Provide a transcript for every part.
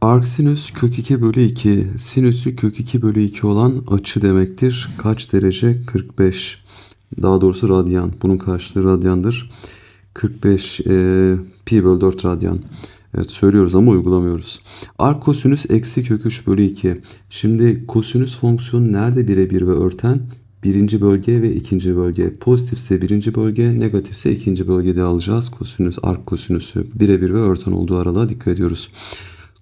Arcsinüs kök 2 bölü 2. Sinüsü kök 2 bölü 2 olan açı demektir. Kaç derece? 45. Daha doğrusu radyan. Bunun karşılığı radyandır. 45 e, pi bölü 4 radyan. Evet söylüyoruz ama uygulamıyoruz. Arc kosinüs eksi kök 3 bölü 2. Şimdi kosinüs fonksiyonu nerede birebir ve örten? Birinci bölge ve ikinci bölge. Pozitifse birinci bölge, negatifse ikinci bölgede alacağız. Kosinüs, arc kosinüsü birebir ve örten olduğu aralığa dikkat ediyoruz.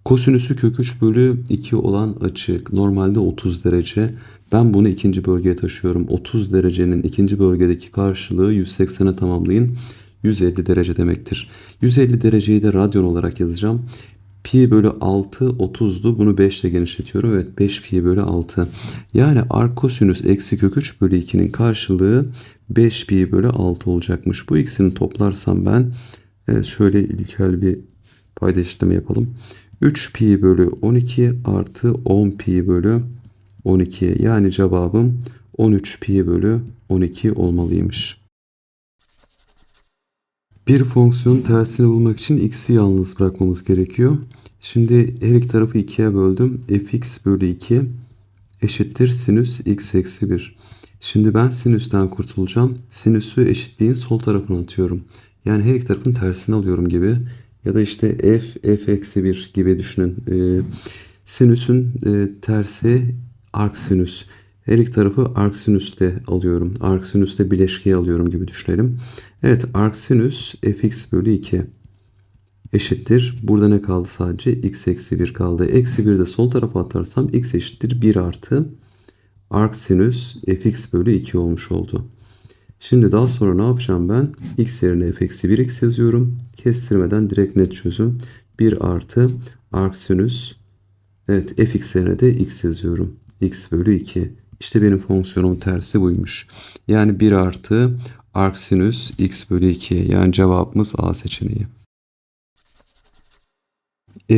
Kosinüsü kök 3 bölü 2 olan açı normalde 30 derece. Ben bunu ikinci bölgeye taşıyorum. 30 derecenin ikinci bölgedeki karşılığı 180'e tamamlayın. 150 derece demektir. 150 dereceyi de radyan olarak yazacağım. Pi bölü 6 30'du. Bunu 5 ile genişletiyorum. Evet 5 pi bölü 6. Yani arc kosinüs eksi kök 3 bölü 2'nin karşılığı 5 pi bölü 6 olacakmış. Bu ikisini toplarsam ben evet şöyle ilkel bir payda eşitleme yapalım. 3 pi bölü 12 artı 10 pi bölü 12. Yani cevabım 13 pi bölü 12 olmalıymış. Bir fonksiyonun tersini bulmak için x'i yalnız bırakmamız gerekiyor. Şimdi her iki tarafı 2'ye böldüm. fx bölü 2 eşittir sinüs x eksi 1. Şimdi ben sinüsten kurtulacağım. Sinüsü eşitliğin sol tarafına atıyorum. Yani her iki tarafın tersini alıyorum gibi. Ya da işte f, f eksi 1 gibi düşünün. Ee, sinüsün e, tersi arksinüs. Her iki tarafı arksinüste alıyorum. Arksinüste bileşkeye alıyorum gibi düşünelim. Evet arksinüs fx bölü 2 eşittir. Burada ne kaldı sadece? x eksi 1 kaldı. Eksi 1 de sol tarafa atarsam x eşittir 1 artı arksinüs fx bölü 2 olmuş oldu. Şimdi daha sonra ne yapacağım ben? x yerine f eksi 1x yazıyorum. Kestirmeden direkt net çözüm. 1 artı arksinüs evet fx yerine de x yazıyorum. x bölü 2. İşte benim fonksiyonumun tersi buymuş. Yani 1 artı arksinüs x bölü 2. Yani cevabımız A seçeneği.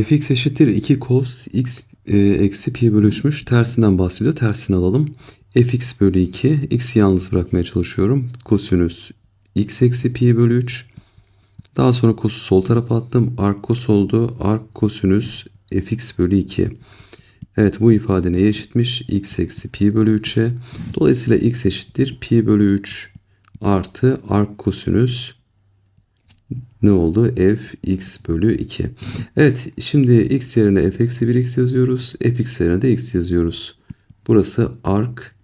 fx eşittir 2 cos x e, eksi pi bölüşmüş. Tersinden bahsediyor. Tersini alalım. Fx bölü 2. x'i yalnız bırakmaya çalışıyorum. Kosinüs x eksi pi bölü 3. Daha sonra kosu sol tarafa attım. Ark kos oldu. Ark kosinüs fx bölü 2. Evet bu ifade neye eşitmiş? x eksi pi bölü 3'e. Dolayısıyla x eşittir pi bölü 3 artı ark kosinüs ne oldu? f x bölü 2. Evet şimdi x yerine f eksi 1 x yazıyoruz. f x yerine de x yazıyoruz. Burası ark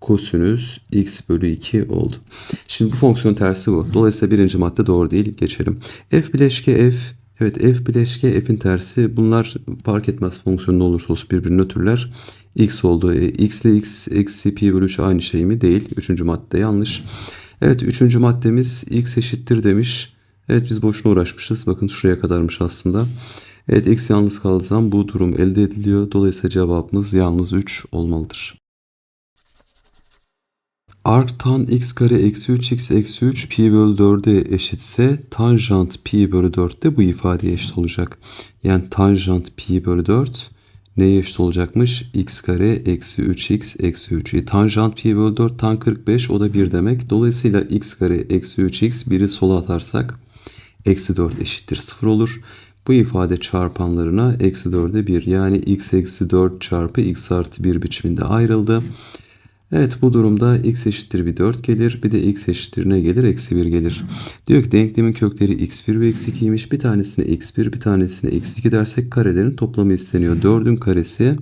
kosinüs x bölü 2 oldu. Şimdi bu fonksiyon tersi bu. Dolayısıyla birinci madde doğru değil. Geçelim. f bileşke f Evet f bileşke f'in tersi bunlar fark etmez fonksiyon ne olursa olsun birbirini nötrler. x oldu. E, x ile x eksi pi bölü 3 aynı şey mi? Değil. Üçüncü madde yanlış. Evet üçüncü maddemiz x eşittir demiş. Evet biz boşuna uğraşmışız. Bakın şuraya kadarmış aslında. Evet x yalnız kaldığı zaman bu durum elde ediliyor. Dolayısıyla cevabımız yalnız 3 olmalıdır. Arc tan x kare eksi 3x eksi 3 pi bölü 4'e eşitse tanjant pi bölü 4 de bu ifadeye eşit olacak. Yani tanjant pi bölü 4 neye eşit olacakmış? x kare eksi 3x eksi 3. E, tanjant pi bölü 4 tan 45 o da 1 demek. Dolayısıyla x kare eksi 3x biri sola atarsak eksi 4 eşittir 0 olur. Bu ifade çarpanlarına eksi 4'e 1 yani x eksi 4 çarpı x artı 1 biçiminde ayrıldı. Evet bu durumda x eşittir bir 4 gelir. Bir de x eşittir ne gelir? Eksi 1 gelir. Diyor ki denklemin kökleri x1 ve x2'ymiş. Bir tanesine x1 bir tanesine x2 dersek karelerin toplamı isteniyor. 4'ün karesi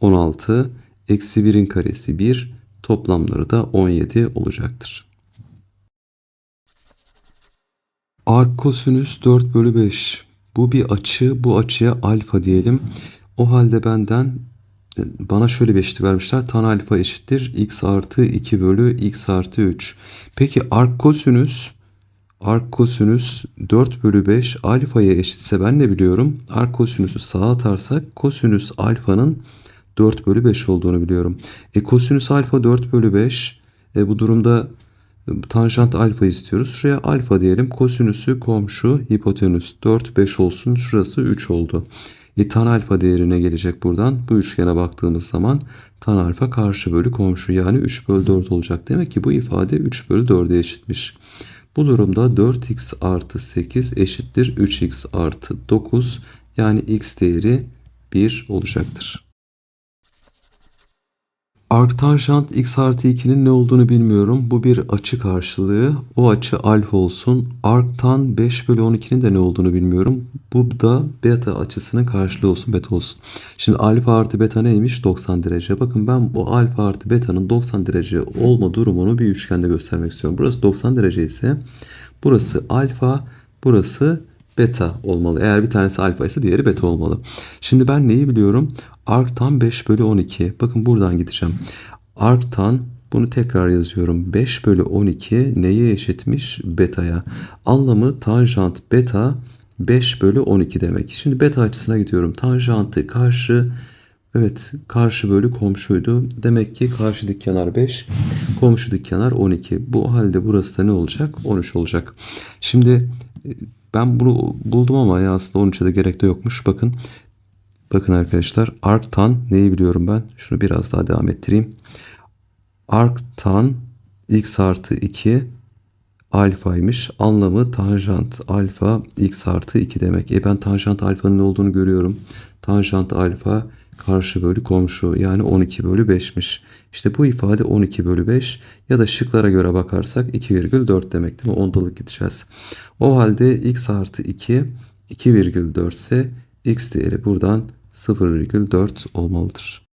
16. Eksi 1'in karesi 1. Toplamları da 17 olacaktır. Ark kosinüs 4 bölü 5. Bu bir açı. Bu açıya alfa diyelim. O halde benden bana şöyle bir eşitlik vermişler. Tan alfa eşittir x artı 2 bölü x artı 3. Peki ark kosinüs ark kosinüs 4 bölü 5 alfaya eşitse ben ne biliyorum? Ark kosinüsü sağa atarsak kosinüs alfanın 4 bölü 5 olduğunu biliyorum. E kosinüs alfa 4 bölü 5. E bu durumda tanjant alfa istiyoruz. Şuraya alfa diyelim. Kosinüsü komşu hipotenüs 4 5 olsun. Şurası 3 oldu. E, tan alfa değerine gelecek buradan. Bu üçgene baktığımız zaman tan alfa karşı bölü komşu yani 3 bölü 4 olacak. Demek ki bu ifade 3 bölü 4'e eşitmiş. Bu durumda 4x artı 8 eşittir 3x artı 9 yani x değeri 1 olacaktır. Arktanjant x artı 2'nin ne olduğunu bilmiyorum. Bu bir açı karşılığı. O açı alfa olsun. Arktan 5 bölü 12'nin de ne olduğunu bilmiyorum. Bu da beta açısının karşılığı olsun. Beta olsun. Şimdi alfa artı beta neymiş? 90 derece. Bakın ben bu alfa artı beta'nın 90 derece olma durumunu bir üçgende göstermek istiyorum. Burası 90 derece ise burası alfa, burası beta olmalı. Eğer bir tanesi alfa ise diğeri beta olmalı. Şimdi ben neyi biliyorum? Arktan 5 bölü 12. Bakın buradan gideceğim. Arktan bunu tekrar yazıyorum. 5 bölü 12 neye eşitmiş? Beta'ya. Anlamı tanjant beta 5 bölü 12 demek. Şimdi beta açısına gidiyorum. Tanjantı karşı Evet karşı bölü komşuydu. Demek ki karşı dik kenar 5, komşu dik kenar 12. Bu halde burası da ne olacak? 13 olacak. Şimdi ben bunu buldum ama ya aslında 13'e de gerek de yokmuş. Bakın bakın arkadaşlar arctan neyi biliyorum ben? Şunu biraz daha devam ettireyim. Arctan x artı 2 alfaymış. Anlamı tanjant alfa x artı 2 demek. E ben tanjant alfanın ne olduğunu görüyorum. Tanjant alfa karşı bölü komşu yani 12 bölü 5'miş. İşte bu ifade 12 bölü 5 ya da şıklara göre bakarsak 2,4 demek değil mi? Ondalık gideceğiz. O halde x artı 2 2,4 ise x değeri buradan 0,4 olmalıdır.